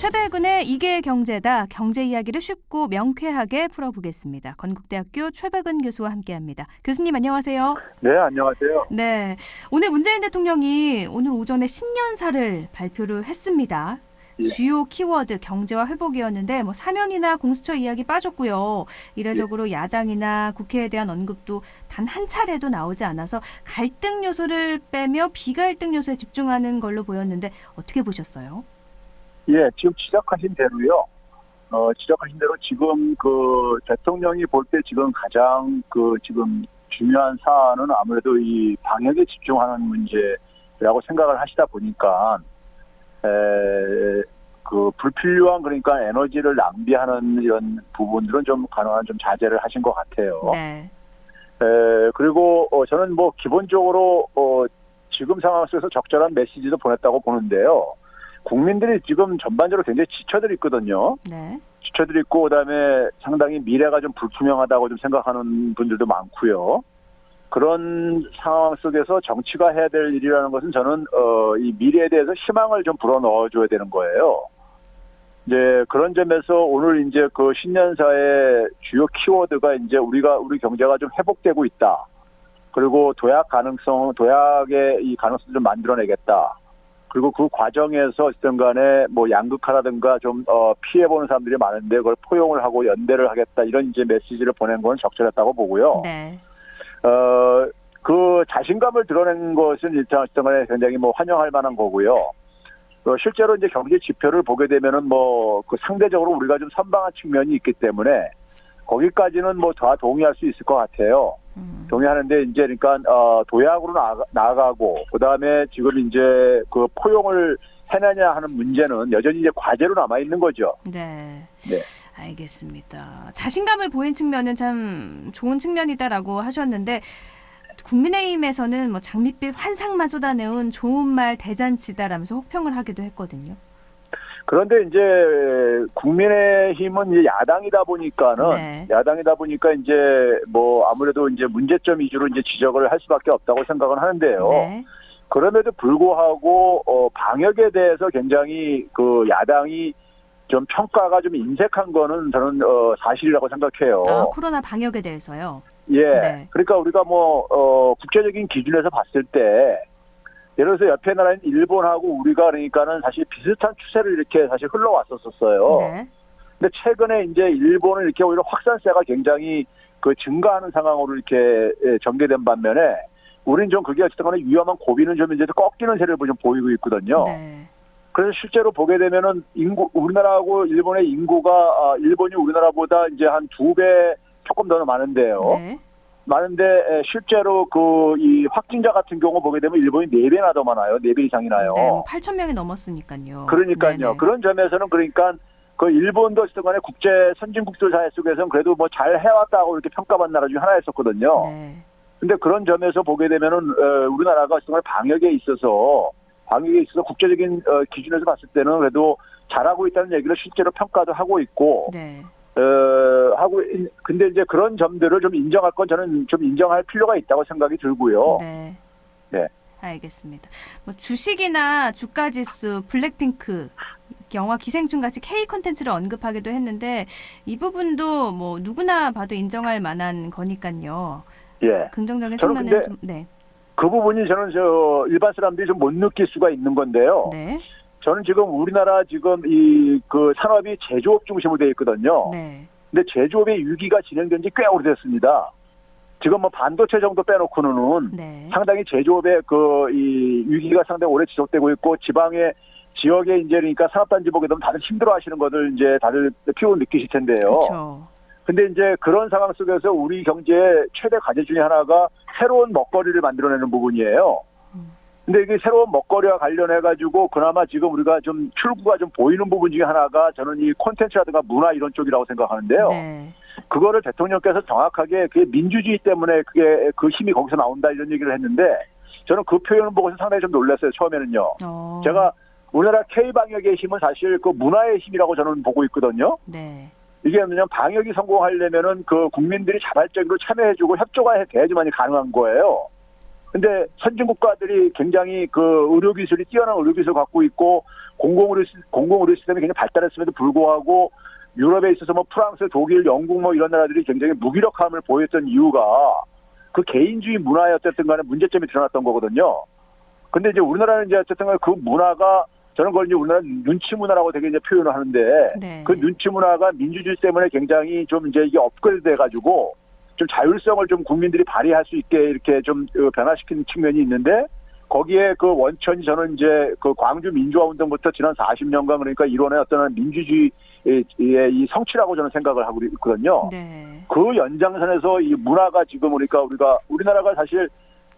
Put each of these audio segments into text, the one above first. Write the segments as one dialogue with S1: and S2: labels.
S1: 최백은의 이게 경제다. 경제 이야기를 쉽고 명쾌하게 풀어보겠습니다. 건국대학교 최백은 교수와 함께합니다. 교수님 안녕하세요.
S2: 네, 안녕하세요.
S1: 네, 오늘 문재인 대통령이 오늘 오전에 신년사를 발표를 했습니다.
S2: 예.
S1: 주요 키워드 경제와 회복이었는데 뭐 사면이나 공수처 이야기 빠졌고요. 이례적으로 야당이나 국회에 대한 언급도 단 한 차례도 나오지 않아서 갈등 요소를 빼며 비갈등 요소에 집중하는 걸로 보였는데 어떻게 보셨어요?
S2: 예, 지금 지적하신 대로요. 어, 지적하신 대로 지금 그 대통령이 볼 때 지금 가장 그 지금 중요한 사안은 아무래도 이 방역에 집중하는 문제라고 생각을 하시다 보니까 에, 그 불필요한 그러니까 에너지를 낭비하는 이런 부분들은 좀 가능한 좀 자제를 하신 것 같아요.
S1: 네.
S2: 에, 그리고 어, 저는 뭐 기본적으로 어, 지금 상황 속에서 적절한 메시지도 보냈다고 보는데요. 국민들이 지금 전반적으로 굉장히 지쳐들 있거든요.
S1: 네.
S2: 지쳐들 있고 그다음에 상당히 미래가 좀 불투명하다고 좀 생각하는 분들도 많고요. 그런 상황 속에서 정치가 해야 될 일이라는 것은 저는 어, 이 미래에 대해서 희망을 좀 불어 넣어 줘야 되는 거예요. 이제 그런 점에서 오늘 이제 그 신년사의 주요 키워드가 이제 우리가 우리 경제가 좀 회복되고 있다. 그리고 도약 가능성, 도약의 이 가능성을 좀 만들어내겠다. 그리고 그 과정에서 어쨌든 간에 뭐 양극화라든가 좀, 어, 피해보는 사람들이 많은데 그걸 포용을 하고 연대를 하겠다. 이런 이제 메시지를 보낸 건 적절했다고 보고요.
S1: 네.
S2: 어, 그 자신감을 드러낸 것은 일단 어쨌든 간에 굉장히 뭐 환영할 만한 거고요. 어, 실제로 이제 경제 지표를 보게 되면은 뭐 그 상대적으로 우리가 좀 선방한 측면이 있기 때문에 거기까지는 뭐 다 동의할 수 있을 것 같아요.
S1: 음.
S2: 동의하는데 이제 그러니까 어, 도약으로 나가, 나가고 그다음에 지금 이제 그 포용을 해내냐 하는 문제는 여전히 이제 과제로 남아 있는 거죠.
S1: 네.
S2: 네.
S1: 알겠습니다. 자신감을 보인 측면은 참 좋은 측면이다라고 하셨는데 국민의힘에서는 뭐 장밋빛 환상만 쏟아내온 좋은 말 대잔치다라면서 혹평을 하기도 했거든요.
S2: 그런데 이제 국민의힘은 이제 야당이다 보니까는
S1: 네.
S2: 야당이다 보니까 이제 뭐 아무래도 이제 문제점 위주로 이제 지적을 할 수밖에 없다고 생각은 하는데요.
S1: 네.
S2: 그럼에도 불구하고 어 방역에 대해서 굉장히 그 야당이 좀 평가가 좀 인색한 거는 저는 어 사실이라고 생각해요.
S1: 아, 코로나 방역에 대해서요.
S2: 예.
S1: 네.
S2: 그러니까 우리가 뭐, 어, 국제적인 기준에서 봤을 때, 예를 들어서 옆에 나라인 일본하고 우리가 그러니까는 사실 비슷한 추세를 이렇게 사실 흘러왔었었어요.
S1: 네.
S2: 근데 최근에 이제 일본은 이렇게 오히려 확산세가 굉장히 그 증가하는 상황으로 이렇게 예, 전개된 반면에, 우리는 좀 그게 어쨌든 간에 위험한 고비는 좀 이제 꺾이는 세를 좀 보이고 있거든요.
S1: 네.
S2: 그래서 실제로 보게 되면은 인구 우리나라하고 일본의 인구가 아, 일본이 우리나라보다 이제 한 두 배 조금 더 많은데요.
S1: 네.
S2: 많은데 에, 실제로 그 이 확진자 같은 경우 보게 되면 일본이 네 배나 더 많아요. 네배 이상이나요.
S1: 네, 뭐 8천 명이 넘었으니까요.
S2: 그러니까요.
S1: 네네.
S2: 그런 점에서는 그러니까 그 일본도 어쨌든 간에 국제 선진국들 사회 속에서는 그래도 뭐 잘 해왔다고 이렇게 평가받는 나라 중에 하나였었거든요.
S1: 네.
S2: 근데 그런 점에서 보게 되면은 어, 우리나라가 어쨌든 간에 방역에 있어서 방역에 있어서 국제적인 어, 기준에서 봤을 때는 그래도 잘하고 있다는 얘기를 실제로 평가도 하고 있고
S1: 네.
S2: 어, 하고, 있- 근데 이제 그런 점들을 좀 인정할 건 저는 좀 인정할 필요가 있다고 생각이 들고요.
S1: 네.
S2: 네.
S1: 알겠습니다. 뭐 주식이나 주가 지수, 블랙핑크, 영화 기생충 같이 K 콘텐츠를 언급하기도 했는데 이 부분도 뭐 누구나 봐도 인정할 만한 거니까요.
S2: 예.
S1: 긍정적인 측면을 좀 네.
S2: 그 부분이 저는 저 일반 사람들이 좀 못 느낄 수가 있는 건데요.
S1: 네.
S2: 저는 지금 우리나라 지금 이 그 산업이 제조업 중심으로 되어 있거든요.
S1: 네.
S2: 근데 제조업의 위기가 진행된 지 꽤 오래됐습니다. 지금 뭐 반도체 정도 빼놓고는
S1: 네.
S2: 상당히 제조업의 그 이 위기가 상당히 오래 지속되고 있고 지방의 지역에 이제 그러니까 산업단지 보게 되면 다들 힘들어하시는 것을 이제 다들 피부 느끼실 텐데요.
S1: 그렇죠.
S2: 근데 이제 그런 상황 속에서 우리 경제의 최대 과제 중에 하나가 새로운 먹거리를 만들어내는 부분이에요.
S1: 음.
S2: 근데 이게 새로운 먹거리와 관련해 가지고 그나마 지금 우리가 좀 출구가 좀 보이는 부분 중에 하나가 저는 이 콘텐츠라든가 문화 이런 쪽이라고 생각하는데요.
S1: 네.
S2: 그거를 대통령께서 정확하게 그게 민주주의 때문에 그게 그 힘이 거기서 나온다 이런 얘기를 했는데 저는 그 표현을 보고서 상당히 좀 놀랐어요 처음에는요.
S1: 어.
S2: 제가 우리나라 K 방역의 힘은 사실 그 문화의 힘이라고 저는 보고 있거든요.
S1: 네.
S2: 이게 뭐냐면 방역이 성공하려면은 그 국민들이 자발적으로 참여해주고 협조가 돼야지만이 가능한 거예요. 근데 선진 국가들이 굉장히 그 의료 기술이 뛰어난 의료 기술을 갖고 있고 공공 의료 공공 의료 시스템이 굉장히 발달했음에도 불구하고 유럽에 있어서 뭐 프랑스, 독일, 영국 뭐 이런 나라들이 굉장히 무기력함을 보였던 이유가 그 개인주의 문화에 어쨌든 간에 문제점이 드러났던 거거든요. 근데 이제 우리나라는 이제 어쨌든 간에 그 문화가 저는 그걸 이제 우리나라 눈치 문화라고 되게 이제 표현을 하는데
S1: 네.
S2: 그 눈치 문화가 민주주의 때문에 굉장히 좀 이제 이게 업그레이드 돼가지고 좀 자율성을 좀 국민들이 발휘할 수 있게 이렇게 좀 어, 변화시키는 측면이 있는데 거기에 그 원천이 저는 이제 그 광주 민주화 운동부터 지난 40년간 그러니까 이론의 어떤 민주주의의 이 성취라고 저는 생각을 하고 있거든요.
S1: 네.
S2: 그 연장선에서 이 문화가 지금 우리가 우리가 우리나라가 사실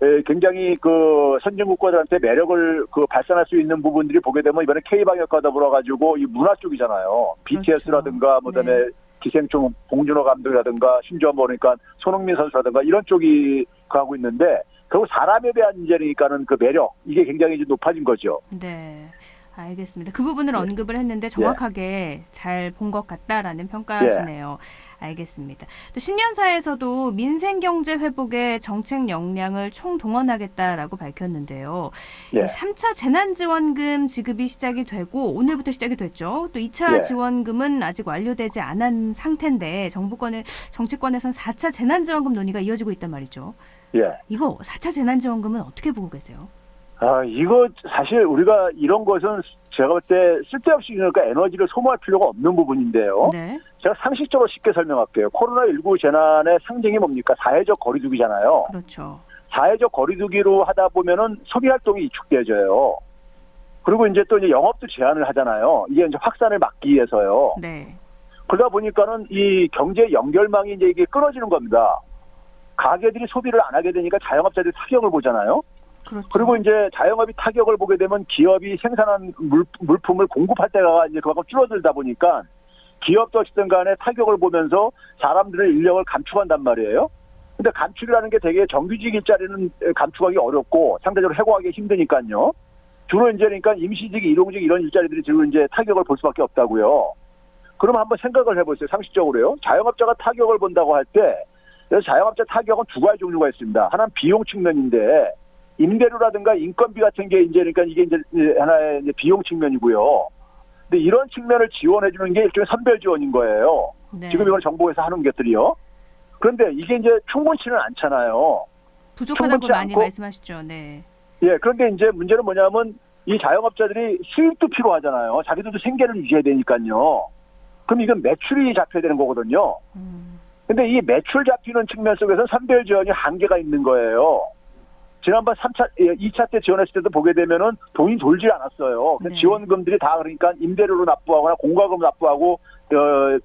S2: 에, 굉장히 그 선진 국가들한테 매력을 그 발산할 수 있는 부분들이 보게 되면 이번에 K 방역과 더불어 가지고 이 문화 쪽이잖아요. BTS라든가 뭐
S1: 네.
S2: 기생충 봉준호 감독이라든가 심지어 뭐 그러니까 손흥민 선수라든가 이런 쪽이 가고 있는데 결국 사람에 대한 이제니까는 그 매력 이게 굉장히 높아진 거죠.
S1: 네. 알겠습니다. 그 부분을
S2: 예.
S1: 언급을 했는데 정확하게 잘 본 것 같다라는 평가하시네요. 알겠습니다. 또 신년사에서도 민생 경제 회복에 정책 역량을 총동원하겠다라고 밝혔는데요.
S2: 예.
S1: 이 3차 재난 지원금 지급이 시작이 되고 오늘부터 시작이 됐죠. 또 2차
S2: 예.
S1: 지원금은 아직 완료되지 않은 상태인데 정부권의 정치권에선 4차 재난 지원금 논의가 이어지고 있단 말이죠.
S2: 예.
S1: 이거 4차 재난 지원금은 어떻게 보고 계세요?
S2: 아, 이거 사실 우리가 이런 것은 제가 볼 때 쓸데없이 그러니까 에너지를 소모할 필요가 없는 부분인데요.
S1: 네.
S2: 제가 상식적으로 쉽게 설명할게요. 코로나19 재난의 상징이 뭡니까? 사회적 거리두기잖아요.
S1: 그렇죠.
S2: 사회적 거리두기로 하다 보면은 소비 활동이 위축돼져요. 그리고 이제 또 이제 영업도 제한을 하잖아요. 이게 이제 확산을 막기 위해서요.
S1: 네.
S2: 그러다 보니까는 이 경제 연결망이 이제 이게 끊어지는 겁니다. 가게들이 소비를 안 하게 되니까 자영업자들이 타격을 보잖아요.
S1: 그렇죠.
S2: 그리고 이제 자영업이 타격을 보게 되면 기업이 생산한 물, 물품을 공급할 때가 이제 그만큼 줄어들다 보니까 기업도 어쨌든 간에 타격을 보면서 사람들의 인력을 감축한단 말이에요. 근데 감축이라는 게 되게 정규직 일자리는 감축하기 어렵고 상대적으로 해고하기 힘드니까요. 주로 이제 그러니까 임시직, 일용직 이런 일자리들이 지금 이제 타격을 볼 수밖에 없다고요. 그럼 한번 생각을 해보세요. 상식적으로요. 자영업자가 타격을 본다고 할 때, 그래서 자영업자 타격은 두 가지 종류가 있습니다. 하나는 비용 측면인데, 임대료라든가 인건비 같은 게 이제 그러니까 이게 이제 하나의 이제 비용 측면이고요. 근데 이런 측면을 지원해 주는 게 일종의 선별 지원인 거예요.
S1: 네.
S2: 지금 이걸 정부에서 하는 것들이요. 그런데 이게 이제 충분치는 않잖아요.
S1: 부족하다고 많이
S2: 않고-
S1: 말씀하시죠. 네.
S2: 예, 그런데 이제 문제는 뭐냐면 이 자영업자들이 수입도 필요하잖아요. 자기들도 생계를 유지해야 되니까요. 그럼 이건 매출이 잡혀야 되는 거거든요.
S1: 음,
S2: 근데 이 매출 잡히는 측면 속에서 선별 지원이 한계가 있는 거예요. 지난번 3차, 2차 때 지원했을 때도 보게 되면은 돈이 돌지 않았어요. 근데
S1: 네.
S2: 지원금들이 다 그러니까 임대료로 납부하거나 공과금 납부하고, 어,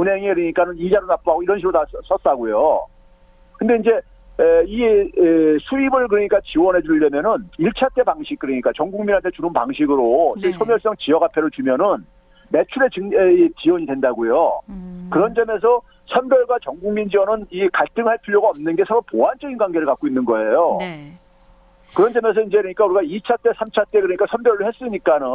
S2: 은행에 그러니까는 이자로 납부하고 이런 식으로 다 썼- 썼다고요. 근데 이제, 에, 이 에, 수입을 그러니까 지원해 주려면은 1차 때 방식 그러니까 전 국민한테 주는 방식으로
S1: 네.
S2: 소멸성 지역 화폐를 주면은 매출의 증, 에, 지원이 된다고요.
S1: 음,
S2: 그런 점에서 선별과 전국민 지원은 이 갈등할 필요가 없는 게 서로 보완적인 관계를 갖고 있는 거예요.
S1: 네.
S2: 그런 점에서 이제 그러니까 우리가 2차 때, 3차 때 그러니까 선별을 했으니까는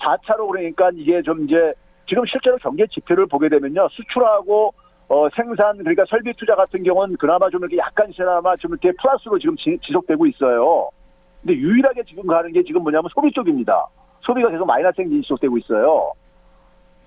S2: 4차로 그러니까 이게 좀 이제 지금 실제로 경제 지표를 보게 되면요. 수출하고 어, 생산 그러니까 설비 투자 같은 경우는 그나마 좀 이렇게 약간씩나마 좀 이렇게 플러스로 지금 지, 지속되고 있어요. 근데 유일하게 지금 가는 게 지금 뭐냐면 소비 쪽입니다. 소비가 계속 마이너스 행진이 지속되고 있어요.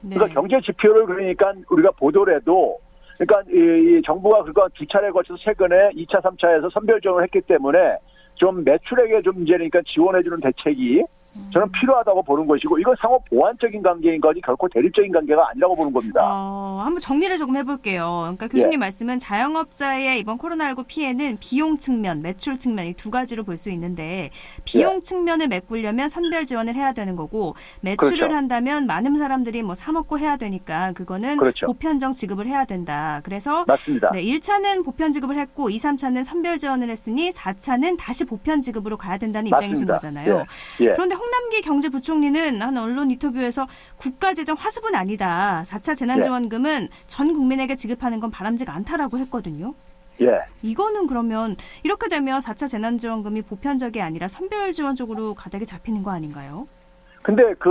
S1: 네.
S2: 그러니까 경제 지표를 그러니까 우리가 해도 그러니까 이, 이 정부가 그거 두 차례에 걸쳐서 최근에 2차, 3차에서 선별 지원을 했기 때문에 좀 매출액에 좀 이제 그러니까 지원해주는 대책이
S1: 음.
S2: 저는 필요하다고 보는 것이고 이건 상호 보완적인 관계인 거지 결코 대립적인 관계가 아니라고 보는 겁니다.
S1: 어, 한번 정리를 조금 해볼게요. 그러니까 교수님 말씀은 자영업자의 이번 코로나19 피해는 비용 측면, 매출 측면 이 두 가지로 볼 수 있는데 비용 측면을 메꾸려면 선별 지원을 해야 되는 거고 매출을
S2: 그렇죠.
S1: 한다면 많은 사람들이 뭐 사 먹고 해야 되니까 그거는
S2: 그렇죠.
S1: 보편적 지급을 해야 된다. 그래서
S2: 맞습니다.
S1: 네, 1차는 보편 지급을 했고 2, 3차는 선별 지원을 했으니 4차는 다시 보편 지급으로 가야 된다는 입장이신
S2: 맞습니다.
S1: 거잖아요.
S2: 예.
S1: 그런데 홍남기 경제부총리는 한 언론 인터뷰에서 국가재정 화습은 아니다. 4차 재난지원금은 전 국민에게 지급하는 건 바람직 않다라고 했거든요.
S2: 예.
S1: 이거는 그러면 이렇게 되면 4차 재난지원금이 보편적이 아니라 선별 지원 쪽으로 가닥이 잡히는 거 아닌가요?
S2: 근데 그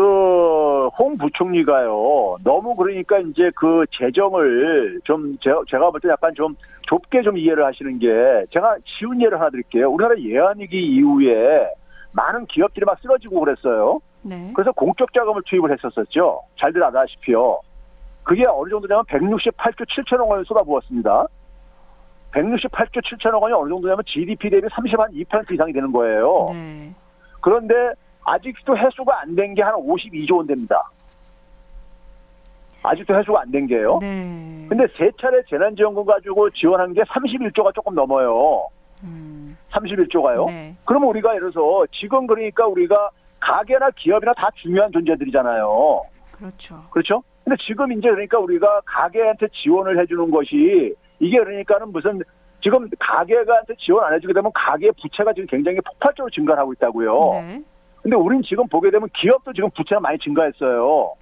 S2: 홍 부총리가요 너무 그러니까 이제 그 재정을 좀 제가, 제가 볼 때 약간 좀 좁게 좀 이해를 하시는 게 제가 쉬운 예를 하나 드릴게요. 우리나라 예안위기 이후에 많은 기업들이 막 쓰러지고 그랬어요.
S1: 네.
S2: 그래서 공적 자금을 투입을 했었었죠. 잘들 아다시피요. 그게 어느 정도냐면 168조 7천억 원을 쏟아부었습니다. 168조 7천억 원이 어느 정도냐면 GDP 대비 32% 이상이 되는 거예요.
S1: 네.
S2: 그런데 아직도 해수가 안 된 게 한 52조 원 됩니다. 아직도 해수가 안 된 게요.
S1: 네.
S2: 근데 세 차례 재난지원금 가지고 지원한 게 31조가 조금 넘어요.
S1: 음.
S2: 31조가요.
S1: 네.
S2: 그러면 우리가 예를 들어서 지금 그러니까 우리가 가게나 기업이나 다 중요한 존재들이잖아요.
S1: 그렇죠.
S2: 그렇죠? 근데 지금 이제 그러니까 우리가 가게한테 지원을 해주는 것이 이게 그러니까는 무슨 지금 가게가한테 지원 안 해주게 되면 가게 부채가 지금 굉장히 폭발적으로 증가하고 있다고요.
S1: 네.
S2: 근데 우린 지금 보게 되면 기업도 지금 부채가 많이 증가했어요.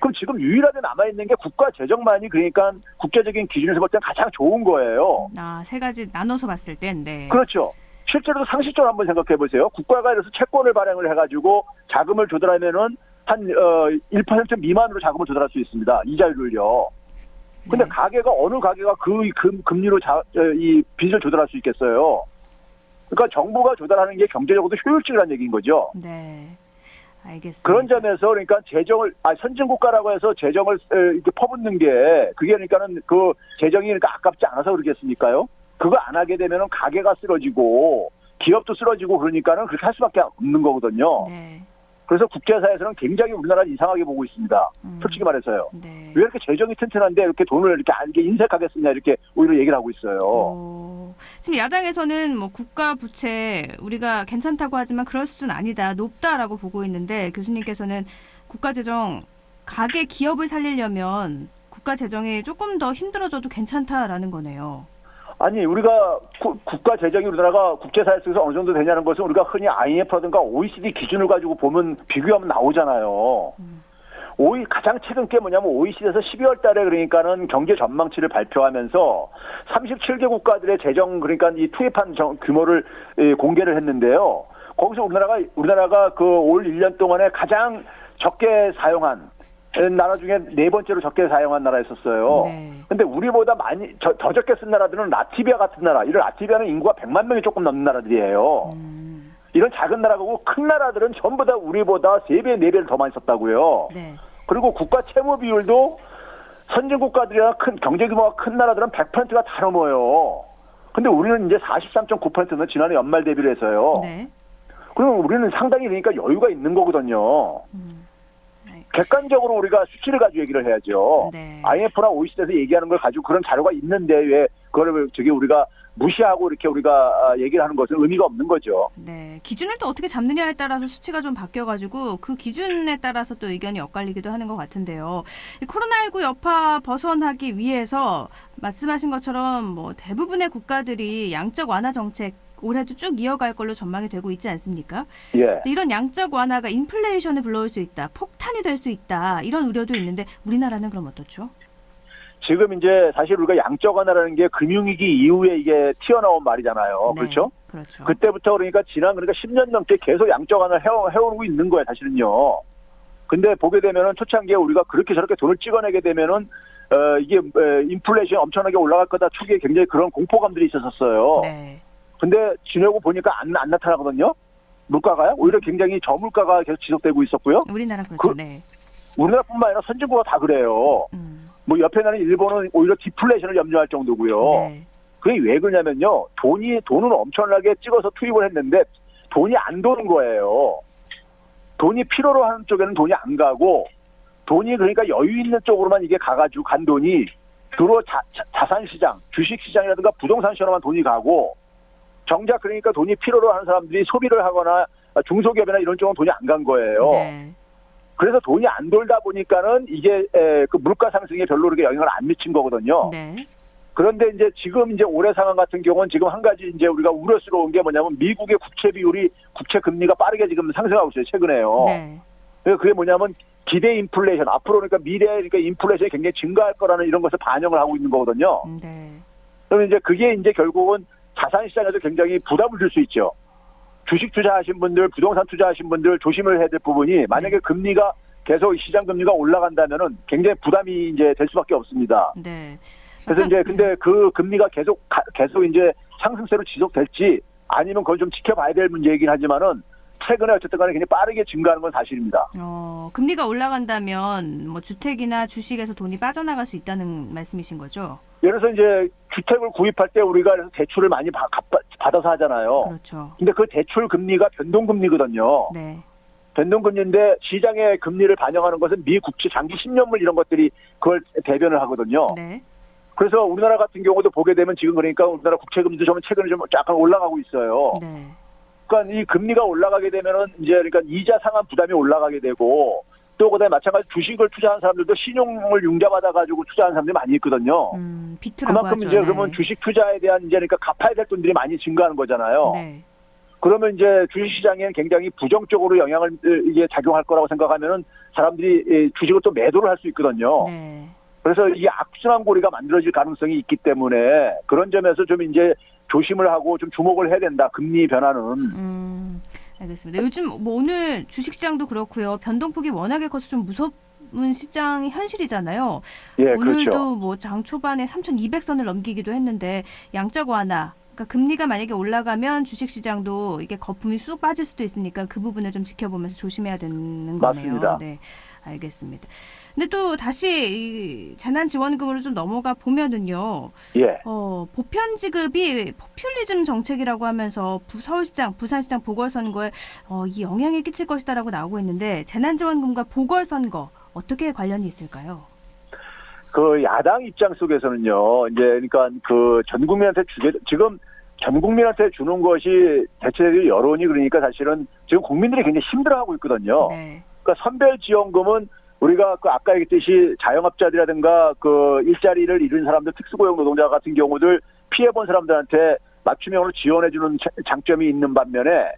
S2: 그럼 지금 유일하게 남아있는 게 국가 재정만이 그러니까 국제적인 기준에서 볼때 가장 좋은 거예요.
S1: 아, 세 가지 나눠서 봤을 땐 네.
S2: 그렇죠. 실제로 상식적으로 한번 생각해 보세요. 국가가 이래서 채권을 발행을 해가지고 자금을 조달하면은 한, 어, 1% 미만으로 자금을 조달할 수 있습니다. 이자율을요. 근데
S1: 네.
S2: 가게가, 어느 가게가 그 금, 금리로 자, 어, 이 빚을 조달할 수 있겠어요. 그러니까 정부가 조달하는 게 경제적으로도 효율적이라는 얘기인 거죠.
S1: 네. 알겠습니다.
S2: 그런 점에서 그러니까 재정을 아 선진국가라고 해서 재정을 에, 이렇게 퍼붓는 게 그게 그러니까는 그 재정이 그러니까 아깝지 않아서 그러겠습니까요? 그거 안 하게 되면은 가게가 쓰러지고 기업도 쓰러지고 그러니까는 그렇게 할 수밖에 없는 거거든요.
S1: 네.
S2: 그래서 국제사에서는 굉장히 우리나라를 이상하게 보고 있습니다.
S1: 음.
S2: 솔직히 말해서요.
S1: 네.
S2: 왜 이렇게 재정이 튼튼한데 이렇게 돈을 이렇게 안 이렇게 인색하겠느냐 이렇게 오히려 얘기를 하고 있어요.
S1: 어, 지금 야당에서는 뭐 국가 부채 우리가 괜찮다고 하지만 그럴 수준은 아니다 높다라고 보고 있는데 교수님께서는 국가 재정 가계 기업을 살리려면 국가 재정이 조금 더 힘들어져도 괜찮다라는 거네요.
S2: 아니 우리가 구- 국가 재정이 우리나라가 국제사회 속에서 어느 정도 되냐는 것은 우리가 흔히 IMF라든가 OECD 기준을 가지고 보면 비교하면 나오잖아요.
S1: 음.
S2: 오이 가장 최근 게 뭐냐면 OECD에서 12월 달에 그러니까는 경제 전망치를 발표하면서 37개 국가들의 재정 그러니까 이 투입한 정- 규모를 예, 공개를 했는데요. 거기서 우리나라가 우리나라가 그 올 1년 동안에 가장 적게 사용한 에, 나라 중에 네 번째로 적게 사용한 나라였었어요.
S1: 네.
S2: 근데 우리보다 많이 저- 더 적게 쓴 나라들은 라티비아 같은 나라. 이런 라티비아는 인구가 100만 명이 조금 넘는 나라들이에요.
S1: 음,
S2: 이런 작은 나라고 큰 나라들은 전부 다 우리보다 3배, 4배를 더 많이 썼다고요.
S1: 네.
S2: 그리고 국가 채무 비율도 선진 국가들이나 큰 경제 규모가 큰 나라들은 100%가 다 넘어요. 근데 우리는 이제 43.9%는 지난해 연말 대비를 해서요.
S1: 네.
S2: 그러면 우리는 상당히 그러니까 여유가 있는 거거든요.
S1: 음, 네.
S2: 객관적으로 우리가 수치를 가지고 얘기를 해야죠.
S1: 네.
S2: IMF나 OECD에서 얘기하는 걸 가지고 그런 자료가 있는데 왜 그거를 저기 우리가 무시하고 이렇게 우리가 아, 얘기를 하는 것은 의미가 없는 거죠.
S1: 네, 기준을 또 어떻게 잡느냐에 따라서 수치가 좀 바뀌어가지고 그 기준에 따라서 또 의견이 엇갈리기도 하는 것 같은데요. 이 코로나19 여파 벗어나기 위해서 말씀하신 것처럼 뭐 대부분의 국가들이 양적 완화 정책 올해도 쭉 이어갈 걸로 전망이 되고 있지 않습니까?
S2: 예.
S1: 이런 양적 완화가 인플레이션을 불러올 수 있다, 폭탄이 될 수 있다 이런 우려도 있는데 우리나라는 그럼 어떻죠?
S2: 지금 이제 사실 우리가 양적 완화라는 게 금융위기 이후에 이게 튀어나온 말이잖아요.
S1: 네,
S2: 그렇죠?
S1: 그렇죠.
S2: 그때부터 그러니까 지난 그러니까 10년 넘게 계속 양적 완화를 해오, 해오고 있는 거예요, 사실은요. 근데 보게 되면은 초창기에 우리가 그렇게 저렇게 돈을 찍어내게 되면은 어, 이게 에, 인플레이션이 엄청나게 올라갈 거다 초기에 굉장히 그런 공포감들이 있었었어요.
S1: 네,
S2: 근데 지내고 보니까 안, 안 나타나거든요. 물가가요. 오히려 굉장히 저물가가 계속 지속되고 있었고요.
S1: 우리나라 그렇죠.
S2: 그-
S1: 네,
S2: 우리나라뿐만 아니라 선진국가 다 그래요.
S1: 음,
S2: 뭐 옆에 나는 일본은 오히려 디플레이션을 염려할 정도고요.
S1: 네,
S2: 그게 왜 그러냐면요. 돈이 돈은 엄청나게 찍어서 투입을 했는데 돈이 안 도는 거예요. 돈이 필요로 하는 쪽에는 돈이 안 가고 돈이 그러니까 여유 있는 쪽으로만 이게 가가지고 간 돈이 주로 자, 산 시장, 주식 시장이라든가 부동산 시장으로만 돈이 가고 정작 그러니까 돈이 필요로 하는 사람들이 소비를 하거나 중소기업이나 이런 쪽은 돈이 안 간 거예요.
S1: 네,
S2: 그래서 돈이 안 돌다 보니까는 이게 에, 그 물가 상승에 별로 그렇게 영향을 안 미친 거거든요.
S1: 네,
S2: 그런데 이제 지금 이제 올해 상황 같은 경우는 지금 한 가지 이제 우리가 우려스러운 게 뭐냐면 미국의 국채 비율이 국채 금리가 빠르게 지금 상승하고 있어요 최근에요.
S1: 네.
S2: 그게 뭐냐면 기대 인플레이션 앞으로 그러니까 미래 그러니까 인플레이션이 굉장히 증가할 거라는 이런 것을 반영을 하고 있는 거거든요.
S1: 음, 네.
S2: 그러면 이제 그게 이제 결국은 자산 시장에도 굉장히 부담을 줄 수 있죠. 주식 투자하신 분들, 부동산 투자하신 분들 조심을 해야 될 부분이 만약에 금리가 계속 시장 금리가 올라간다면은 굉장히 부담이 이제 될 수밖에 없습니다.
S1: 네.
S2: 그래서
S1: 자,
S2: 이제 근데 그 금리가 계속 가- 계속 이제 상승세로 지속될지 아니면 그걸 좀 지켜봐야 될 문제이긴 하지만은 최근에 어쨌든 간에 굉장히 빠르게 증가하는 건 사실입니다.
S1: 어, 금리가 올라간다면 뭐 주택이나 주식에서 돈이 빠져나갈 수 있다는 말씀이신 거죠?
S2: 예를 들어서 이제 주택을 구입할 때 우리가 그래서 대출을 많이 받- 갚- 받아서 하잖아요.
S1: 그렇죠.
S2: 근데 그 대출 금리가 변동금리거든요.
S1: 네.
S2: 변동금리인데 시장의 금리를 반영하는 것은 미 국채 장기 10년물 이런 것들이 그걸 대변을 하거든요.
S1: 네.
S2: 그래서 우리나라 같은 경우도 보게 되면 지금 그러니까 우리나라 국채 금리도 좀 최근에 좀 약간 올라가고 있어요.
S1: 네.
S2: 그러니까 이 금리가 올라가게 되면은 이제 그러니까 이자 상환 부담이 올라가게 되고 또 그다음에 마찬가지 주식을 투자한 사람들도 신용을 융자받아 가지고 투자한 사람들이 많이 있거든요.
S1: 음,
S2: 그만큼
S1: 하죠.
S2: 이제
S1: 네.
S2: 그러면 주식 투자에 대한 이제 그러니까 갚아야 될 돈들이 많이 증가하는 거잖아요.
S1: 네.
S2: 그러면 이제 주식 시장에는 굉장히 부정적으로 영향을 이게 작용할 거라고 생각하면은 사람들이 이 주식을 또 매도를 할 수 있거든요.
S1: 네.
S2: 그래서 이게 악순환 고리가 만들어질 가능성이 있기 때문에 그런 점에서 좀 이제 조심을 하고 좀 주목을 해야 된다. 금리 변화는.
S1: 음, 알겠습니다. 요즘 뭐 오늘 주식시장도 그렇고요. 변동폭이 워낙에 커서 좀 무서운 시장이 현실이잖아요.
S2: 예,
S1: 오늘도
S2: 그렇죠.
S1: 뭐장 초반에 3,200선을 넘기기도 했는데 양적 완화. 그러니까 금리가 만약에 올라가면 주식시장도 이게 거품이 쑥 빠질 수도 있으니까 그 부분을 좀 지켜보면서 조심해야 되는 거네요.
S2: 맞습니다.
S1: 네, 알겠습니다. 근데 또 다시 이 재난지원금으로 좀 넘어가 보면은요.
S2: 예.
S1: 어, 보편 지급이 포퓰리즘 정책이라고 하면서 부, 서울시장, 부산시장 보궐선거에 어, 이 영향이 끼칠 것이다라고 나오고 있는데 재난지원금과 보궐선거 어떻게 관련이 있을까요?
S2: 그 야당 입장 속에서는요, 이제 그러니까 그 전 국민한테 주게 지금 전 국민한테 주는 것이 대체적으로 여론이 그러니까 사실은 지금 국민들이 굉장히 힘들어하고 있거든요.
S1: 네,
S2: 그러니까 선별 지원금은 우리가 그 아까 얘기했듯이 자영업자들이라든가 그 일자리를 잃은 사람들, 특수고용 노동자 같은 경우들 피해 본 사람들한테 맞춤형으로 지원해주는 자- 장점이 있는 반면에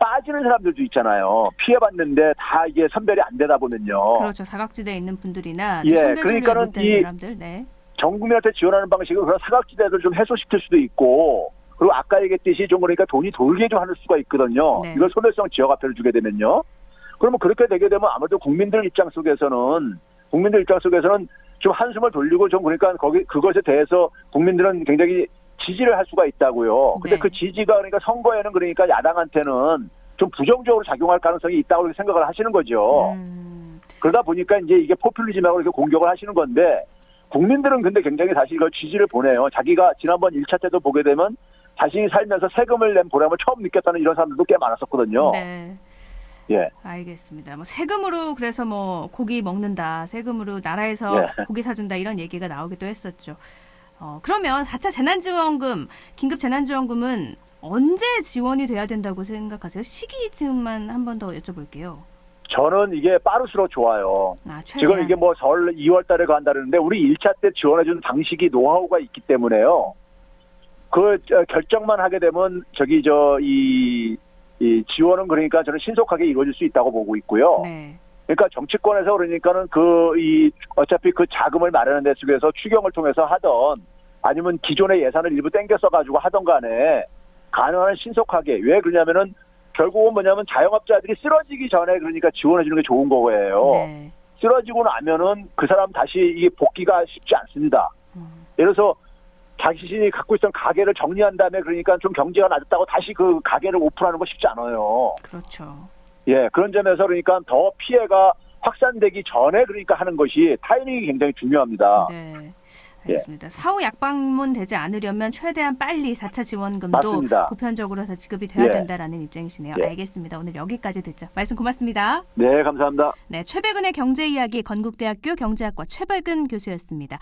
S2: 빠지는 사람들도 있잖아요. 피해 봤는데 다 이게 선별이 안 되다 보면요.
S1: 그렇죠. 사각지대에 있는 분들이나
S2: 예, 그러니까는 이-
S1: 사람들, 네,
S2: 전 국민한테 지원하는 방식은 그런 사각지대를 좀 해소시킬 수도 있고 그리고 아까 얘기했듯이 좀 그러니까 돈이 돌게 좀 하는 수가 있거든요.
S1: 네.
S2: 이걸 소멸성 지역 화폐를 주게 되면요. 그러면 그렇게 되게 되면 아무래도 국민들 입장 속에서는 국민들 입장 속에서는 좀 한숨을 돌리고 좀 그러니까 거기 그것에 대해서 국민들은 굉장히 지지를 할 수가 있다고요. 근데
S1: 네.
S2: 그 지지가 그러니까 선거에는 그러니까 야당한테는 좀 부정적으로 작용할 가능성이 있다고 생각을 하시는 거죠.
S1: 음,
S2: 그러다 보니까 이제 이게 포퓰리즘하고 이렇게 공격을 하시는 건데 국민들은 근데 굉장히 사실 이걸 지지를 보내요. 자기가 지난번 1차 때도 보게 되면 자신이 살면서 세금을 낸 보람을 처음 느꼈다는 이런 사람들도 꽤 많았었거든요.
S1: 네.
S2: 예.
S1: 알겠습니다. 뭐 세금으로 그래서 뭐 고기 먹는다, 세금으로 나라에서
S2: 예.
S1: 고기 사준다 이런 얘기가 나오기도 했었죠. 어, 그러면 4차 재난지원금, 긴급 재난지원금은 언제 지원이 돼야 된다고 생각하세요? 시기쯤만 한 번 더 여쭤볼게요.
S2: 저는 이게 빠를수록 좋아요.
S1: 아.
S2: 지금 이게 뭐 설 2월 달에 간다는데 우리 1차 때 지원해준 방식이 노하우가 있기 때문에요. 그 저, 결정만 하게 되면 저기 저이 이 지원은 그러니까 저는 신속하게 이루어질 수 있다고 보고 있고요.
S1: 네.
S2: 그러니까 정치권에서 그러니까는 그 이 어차피 그 자금을 마련하는 데 속에서 추경을 통해서 하던 아니면 기존의 예산을 일부 땡겨 써가지고 하던 간에 가능한 신속하게 왜 그러냐면은 결국은 뭐냐면 자영업자들이 쓰러지기 전에 그러니까 지원해 주는 게 좋은 거예요.
S1: 네.
S2: 쓰러지고 나면은 그 사람 다시 이게 복귀가 쉽지 않습니다.
S1: 음,
S2: 예를 들어서 자신이 갖고 있던 가게를 정리한 다음에 그러니까 좀 경제가 낮았다고 다시 그 가게를 오픈하는 거 쉽지 않아요.
S1: 그렇죠.
S2: 예, 그런 점에서 그러니까 더 피해가 확산되기 전에 그러니까 하는 것이 타이밍이 굉장히 중요합니다.
S1: 네.
S2: 예.
S1: 알겠습니다. 사후 약방문 되지 않으려면 최대한 빨리 4차 지원금도
S2: 맞습니다.
S1: 보편적으로 해서 지급이 돼야
S2: 예.
S1: 된다라는 입장이시네요.
S2: 예.
S1: 알겠습니다. 오늘 여기까지 듣죠. 말씀 고맙습니다.
S2: 네, 감사합니다.
S1: 네, 최백은의 경제 이야기 건국대학교 경제학과 최백은 교수였습니다.